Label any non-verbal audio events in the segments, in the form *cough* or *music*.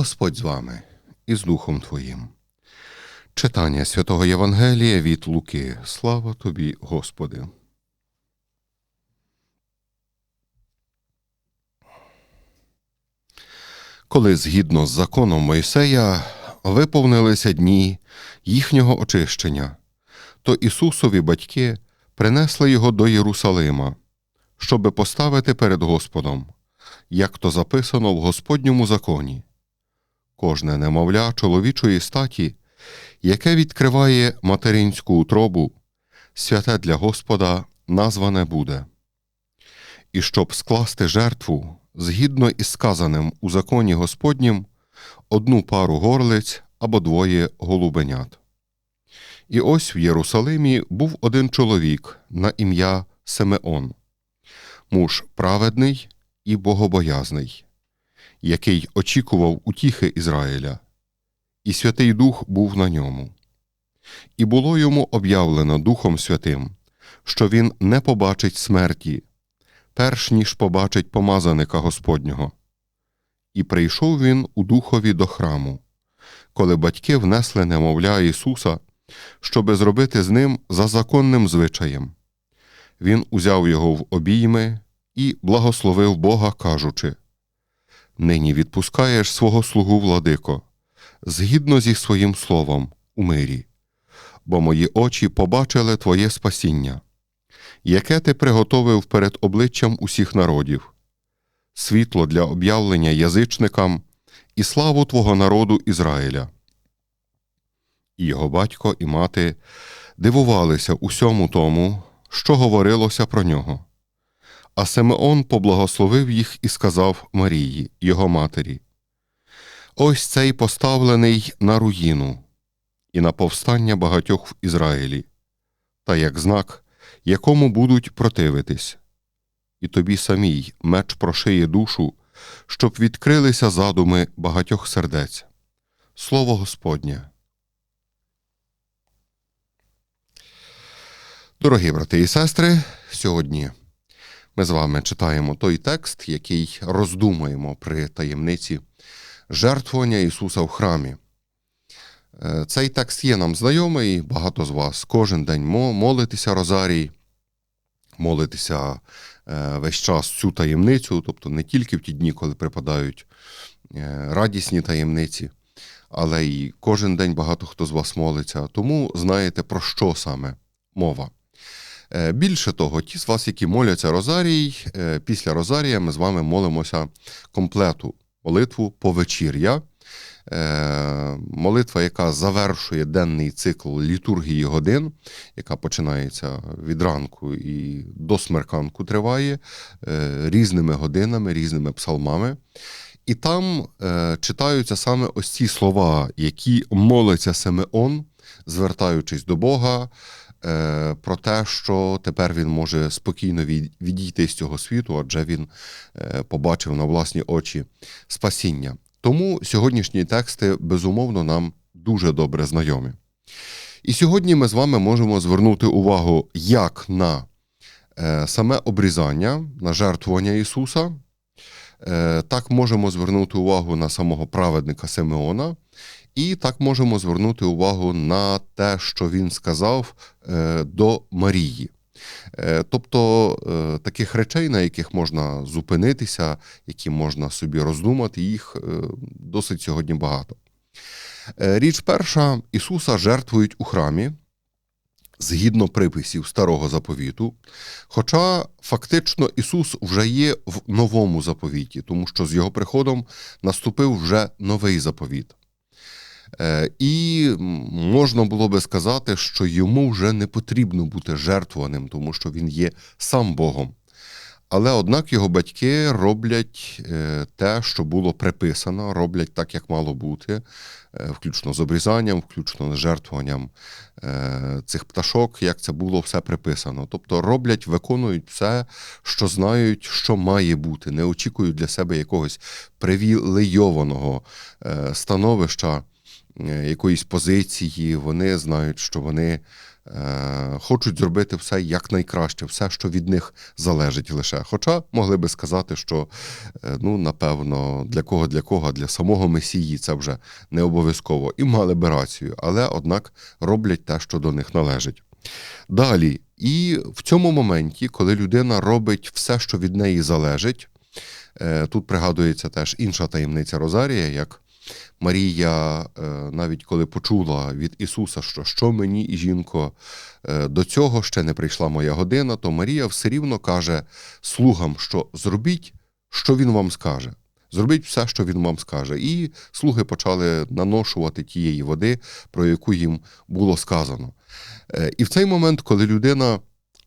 Господь з вами і з Духом Твоїм. Читання святого Євангелія від Луки. Слава тобі, Господи. Коли згідно з законом Мойсея виповнилися дні їхнього очищення, то Ісусові батьки принесли його до Єрусалима, щоби поставити перед Господом, як то записано в Господньому законі. Кожне немовля чоловічої статі, яке відкриває материнську утробу, святе для Господа назване буде. І щоб скласти жертву, згідно із сказаним у законі Господнім, одну пару горлиць або двоє голубенят. І ось в Єрусалимі був один чоловік на ім'я Симеон, муж праведний і богобоязний, який очікував утіхи Ізраїля, і Святий Дух був на ньому. І було йому об'явлено Духом Святим, що він не побачить смерті, перш ніж побачить помазаника Господнього. І прийшов він у духові до храму, коли батьки внесли немовля Ісуса, щоби зробити з ним за законним звичаєм. Він узяв його в обійми і благословив Бога, кажучи: Нині відпускаєш свого слугу владико, згідно зі своїм словом у мирі, бо мої очі побачили Твоє спасіння, яке ти приготовив перед обличчям усіх народів, світло для об'явлення язичникам і славу Твого народу Ізраїля. І його батько і мати дивувалися усьому тому, що говорилося про нього. А Симеон поблагословив їх і сказав Марії, його матері: Ось цей поставлений на руїну і на повстання багатьох в Ізраїлі, та як знак, якому будуть противитись. І тобі самій меч прошиє душу, щоб відкрилися задуми багатьох сердець. Слово Господнє. Дорогі брати і сестри, сьогодні ми з вами читаємо той текст, який роздумуємо при таємниці жертвування Ісуса в храмі. Е, Цей текст є нам знайомий, багато з вас кожен день молитеся Розарій, молитеся е, весь час цю таємницю, тобто не тільки в ті дні, коли припадають е, радісні таємниці, але й кожен день багато хто з вас молиться, тому знаєте, про що саме мова. Е, Більше того, ті з вас, які моляться Розарій, е, після Розарія ми з вами молимося комплету молитву повечір'я. Е, Молитва, яка завершує денний цикл літургії годин, яка починається від ранку і до смерканку триває е, різними годинами, різними псалмами. І там е, читаються саме ось ці слова, які молиться Симеон, звертаючись до Бога, про те, що тепер він може спокійно відійти з цього світу, адже він побачив на власні очі спасіння. Тому сьогоднішні тексти, безумовно, нам дуже добре знайомі. І сьогодні ми з вами можемо звернути увагу як на е, саме обрізання, на жертвування Ісуса, е, так можемо звернути увагу на самого праведника Симеона, і так можемо звернути увагу на те, що він сказав е, до Марії. Е, Тобто е, таких речей, на яких можна зупинитися, які можна собі роздумати, їх е, досить сьогодні багато. Річ перша, Ісуса жертвують у храмі згідно приписів старого заповіту. Хоча фактично Ісус вже є в новому заповіті, тому що з його приходом наступив вже новий заповіт. Е, І можна було би сказати, що йому вже не потрібно бути жертвуваним, тому що він є сам Богом. Але однак його батьки роблять е, те, що було приписано, роблять так, як мало бути, е, включно з обрізанням, включно з жертвуванням е, цих пташок, як це було все приписано. Тобто роблять, виконують все, що знають, що має бути, не очікують для себе якогось привілейованого становища якоїсь позиції, вони знають, що вони е, хочуть зробити все якнайкраще, все, що від них залежить лише. Хоча могли би сказати, що е, ну, напевно, для кого, для кого, для самого Месії це вже не обов'язково. І мали би рацію, але однак роблять те, що до них належить. Далі, і в цьому моменті, коли людина робить все, що від неї залежить, е, тут пригадується теж інша таємниця Розарія, як Марія, е, навіть коли почула від Ісуса, що що мені і жінко, е, до цього ще не прийшла моя година, то Марія все рівно каже слугам, що зробіть, що він вам скаже. Зробіть все, що він вам скаже. І слуги почали наношувати тієї води, про яку їм було сказано. Е, І в цей момент, коли людина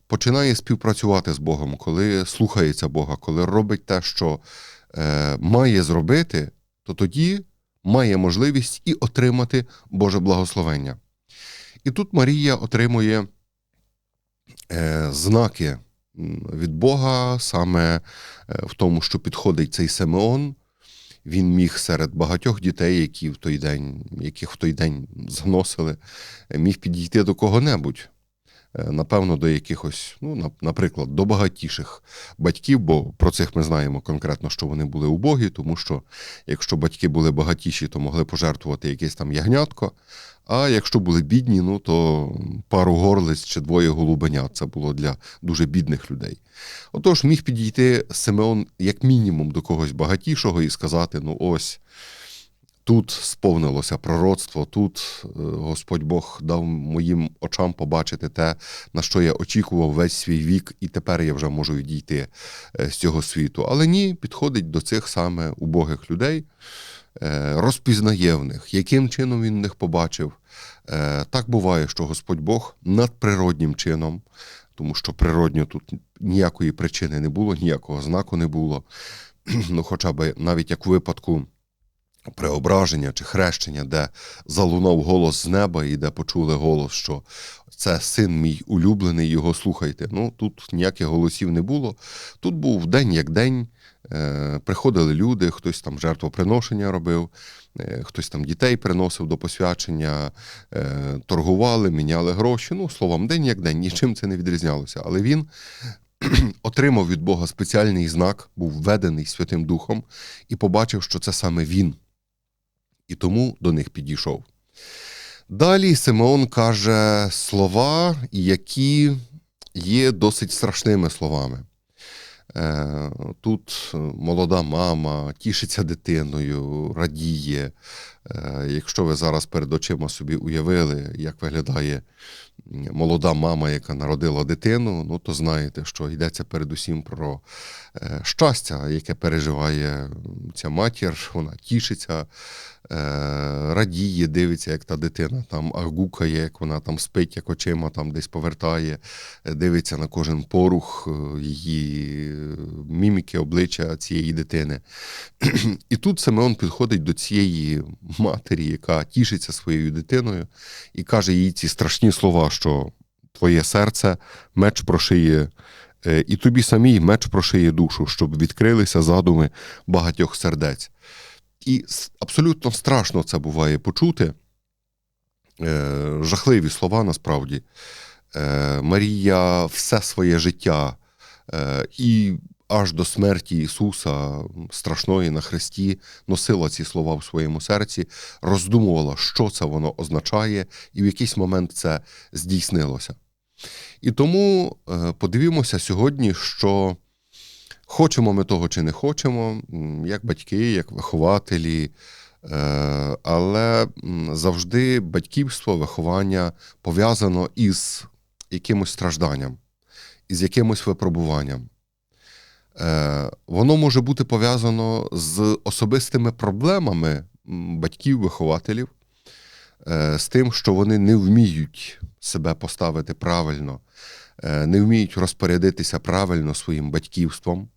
починає співпрацювати з Богом, коли слухається Бога, коли робить те, що має зробити, то тоді має можливість і отримати Боже благословення. І тут Марія отримує е, знаки від Бога саме е, в тому, що підходить цей Симеон. Він міг серед багатьох дітей, які в той день, яких в той день зносили, е, міг підійти до кого-небудь. Е, Напевно, до якихось, ну, наприклад, до багатіших батьків, бо про цих ми знаємо конкретно, що вони були убогі, тому що якщо батьки були багатіші, то могли пожертвувати якесь там ягнятко. А якщо були бідні, ну то пару горлиць чи двоє голубенят. Це було для дуже бідних людей. Отож, міг підійти Симеон як мінімум до когось багатішого і сказати: ну ось. Тут сповнилося пророцтво, тут е, Господь Бог дав моїм очам побачити те, на що я очікував весь свій вік, і тепер я вже можу відійти е, з цього світу. Але ні, підходить до цих саме убогих людей, е, розпізнає в них, яким чином він них побачив. Так буває, що Господь Бог надприроднім чином, тому що природньо тут ніякої причини не було, ніякого знаку не було. *clears throat* Ну, хоча б навіть як у випадку преображення чи хрещення, де залунав голос з неба і де почули голос, що це син мій улюблений, його слухайте. Ну тут ніяких голосів не було. Тут був день як день. Е, приходили люди, хтось там жертвоприношення робив, е, хтось там дітей приносив до посвячення, е, торгували, міняли гроші. Ну, словом, день як день, нічим це не відрізнялося. Але він *clears throat* отримав від Бога спеціальний знак, був введений Святим Духом і побачив, що це саме він. І тому до них підійшов. Далі Симеон каже слова, які є досить страшними словами. Е, Тут молода мама тішиться дитиною, радіє. Е, Якщо ви зараз перед очима собі уявили, як виглядає молода мама, яка народила дитину, ну то знаєте, що йдеться передусім про е, щастя, яке переживає ця матір, вона тішиться, е, радіє, дивиться, як та дитина там агукає, як вона там спить, як очима там десь повертає, е, дивиться на кожен порух її міміки, обличчя цієї дитини. *clears throat* І тут Симеон підходить до цієї матері, яка тішиться своєю дитиною, і каже їй ці страшні слова, що твоє серце меч прошиє, е, і тобі самій меч прошиє душу, щоб відкрилися задуми багатьох сердець. І абсолютно страшно це буває почути. Е, Жахливі слова насправді. Е, Марія все своє життя і аж до смерті Ісуса страшної на хресті носила ці слова в своєму серці, роздумувала, що це воно означає, і в якийсь момент це здійснилося. І тому е, подивімося сьогодні, що хочемо ми того чи не хочемо, як батьки, як вихователі, е, але завжди батьківство, виховання пов'язано із якимось стражданням, із якимось випробуванням. Е, Воно може бути пов'язано з особистими проблемами батьків, вихователів, е, з тим, що вони не вміють себе поставити правильно, е, не вміють розпорядитися правильно своїм батьківством.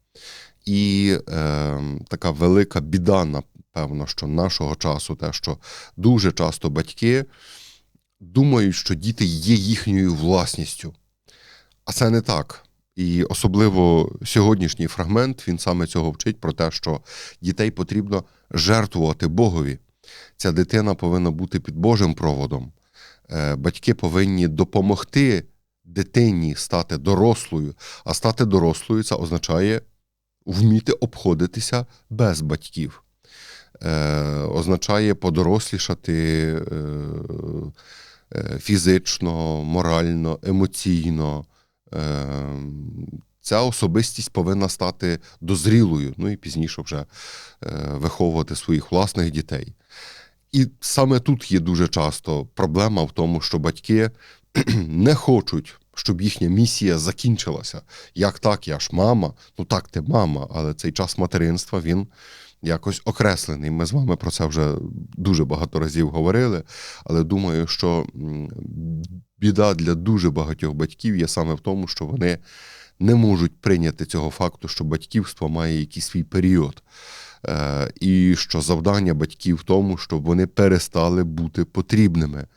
І е, така велика біда, напевно, що нашого часу, те, що дуже часто батьки думають, що діти є їхньою власністю. А це не так. І особливо сьогоднішній фрагмент він саме цього вчить про те, що дітей потрібно жертвувати Богові. Ця дитина повинна бути під Божим проводом. Е, Батьки повинні допомогти дитині стати дорослою, а стати дорослою це означає вміти обходитися без батьків. Е, Означає подорослішати е, фізично, морально, емоційно. Е, Ця особистість повинна стати дозрілою, ну і пізніше вже е, виховувати своїх власних дітей. І саме тут є дуже часто проблема в тому, що батьки *clears throat* не хочуть, щоб їхня місія закінчилася. Як так, я ж мама, ну так, ти мама, але цей час материнства він якось окреслений. Ми з вами про це вже дуже багато разів говорили, але думаю, що біда для дуже багатьох батьків є саме в тому, що вони не можуть прийняти цього факту, що батьківство має якийсь свій період. Е, І що завдання батьків в тому, щоб вони перестали бути потрібними.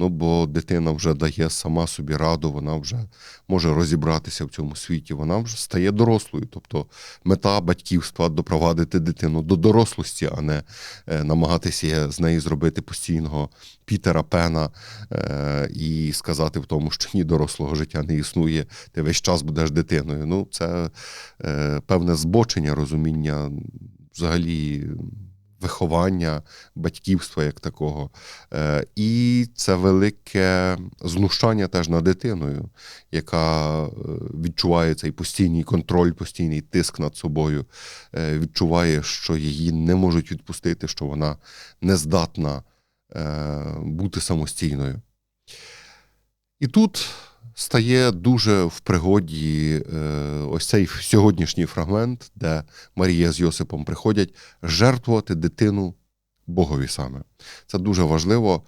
Ну, бо дитина вже дає сама собі раду, вона вже може розібратися в цьому світі, вона вже стає дорослою. Тобто мета батьківства допровадити дитину до дорослості, а не е, намагатися з неї зробити постійного Пітера Пена е, і сказати в тому, що ні дорослого життя не існує, ти весь час будеш дитиною. Ну, це певне збочення розуміння взагалі виховання, батьківства як такого. Е, І це велике знущання теж над дитиною, яка е, відчуває цей постійний контроль, постійний тиск над собою, е, відчуває, що її не можуть відпустити, що вона не здатна бути самостійною. І тут стає дуже в пригоді е, ось цей сьогоднішній фрагмент, де Марія з Йосипом приходять жертвувати дитину Богові саме. Це дуже важливо,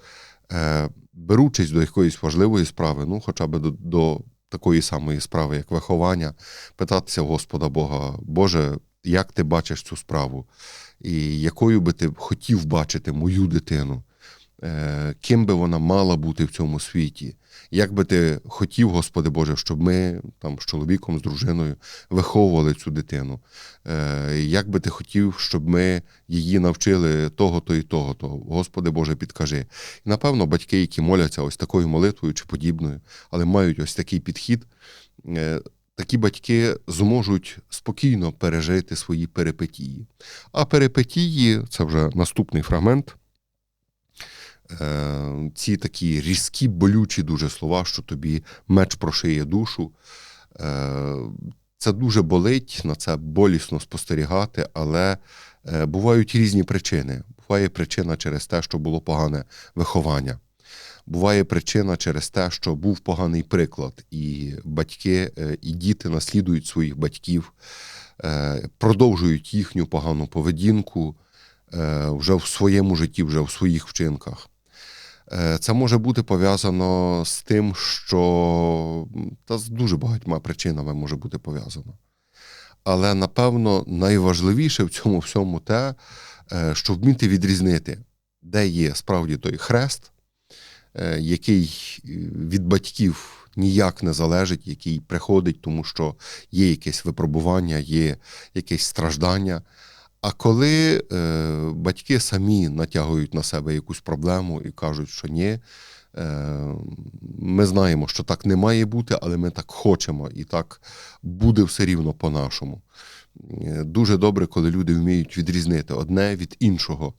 е, беручись до якоїсь важливої справи, ну, хоча б до, до такої самої справи, як виховання, питатися Господа Бога, Боже, як ти бачиш цю справу, і якою би ти хотів бачити мою дитину, ким би вона мала бути в цьому світі. Як би ти хотів, Господи Боже, щоб ми там з чоловіком, з дружиною виховували цю дитину? Е, Як би ти хотів, щоб ми її навчили того-то і того-то? Господи Боже, підкажи. І напевно, батьки, які моляться ось такою молитвою чи подібною, але мають ось такий підхід. е, Такі батьки зможуть спокійно пережити свої перипетії. А перипетії це вже наступний фрагмент. Е, ці такі різкі, болючі дуже слова, що тобі меч прошиє душу. Е, Це дуже болить, на це болісно спостерігати, але е, бувають різні причини. Буває причина через те, що було погане виховання. Буває причина через те, що був поганий приклад, і батьки, і діти наслідують своїх батьків, продовжують їхню погану поведінку вже в своєму житті, вже в своїх вчинках. Е, Це може бути пов'язано з тим, що та з дуже багатьма причинами може бути пов'язано. Але напевно найважливіше в цьому всьому те, е, що вміти відрізнити, де є справді той хрест, е, який від батьків ніяк не залежить, який приходить, тому що є якесь випробування, є якесь страждання. А коли е, батьки самі натягують на себе якусь проблему і кажуть, що ні, е, ми знаємо, що так не має бути, але ми так хочемо, і так буде все рівно по-нашому. Е, Дуже добре, коли люди вміють відрізнити одне від іншого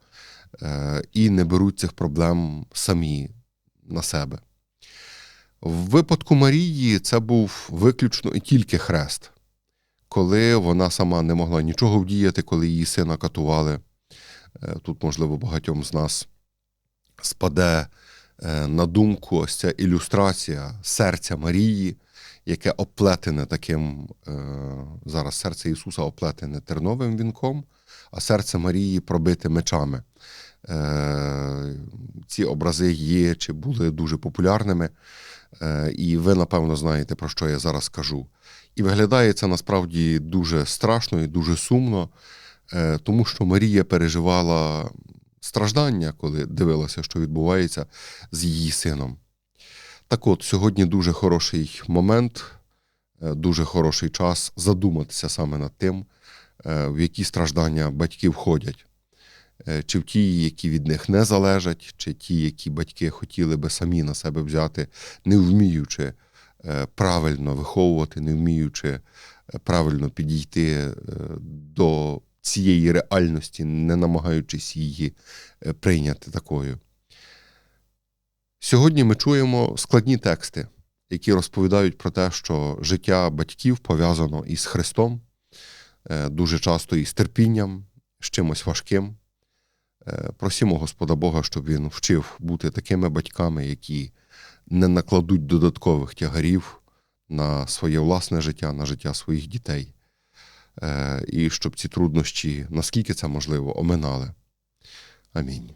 е, і не беруть цих проблем самі на себе. В випадку Марії це був виключно і тільки хрест коли вона сама не могла нічого вдіяти, коли її сина катували. Е, Тут, можливо, багатьом з нас спаде е, на думку ось ця ілюстрація серця Марії, яке оплетене таким, е, зараз серце Ісуса оплетене терновим вінком, а серце Марії пробите мечами. Ці образи є чи були дуже популярними, і ви, напевно, знаєте, про що я зараз кажу. І виглядає це насправді дуже страшно і дуже сумно, е, тому що Марія переживала страждання, коли дивилася, що відбувається з її сином. Так от, сьогодні дуже хороший момент, е, дуже хороший час задуматися саме над тим, е, в які страждання батьки входять. чи в ті, які від них не залежать, чи ті, які батьки хотіли би самі на себе взяти, не вміючи правильно виховувати, не вміючи е, правильно підійти е, до цієї реальності, не намагаючись її е, прийняти такою. Сьогодні ми чуємо складні тексти, які розповідають про те, що життя батьків пов'язано із Христом, е, дуже часто із терпінням, з чимось важким. Е, Просімо Господа Бога, щоб Він вчив бути такими батьками, які не накладуть додаткових тягарів на своє власне життя, на життя своїх дітей. Е, І щоб ці труднощі, наскільки це можливо, оминали. Амінь.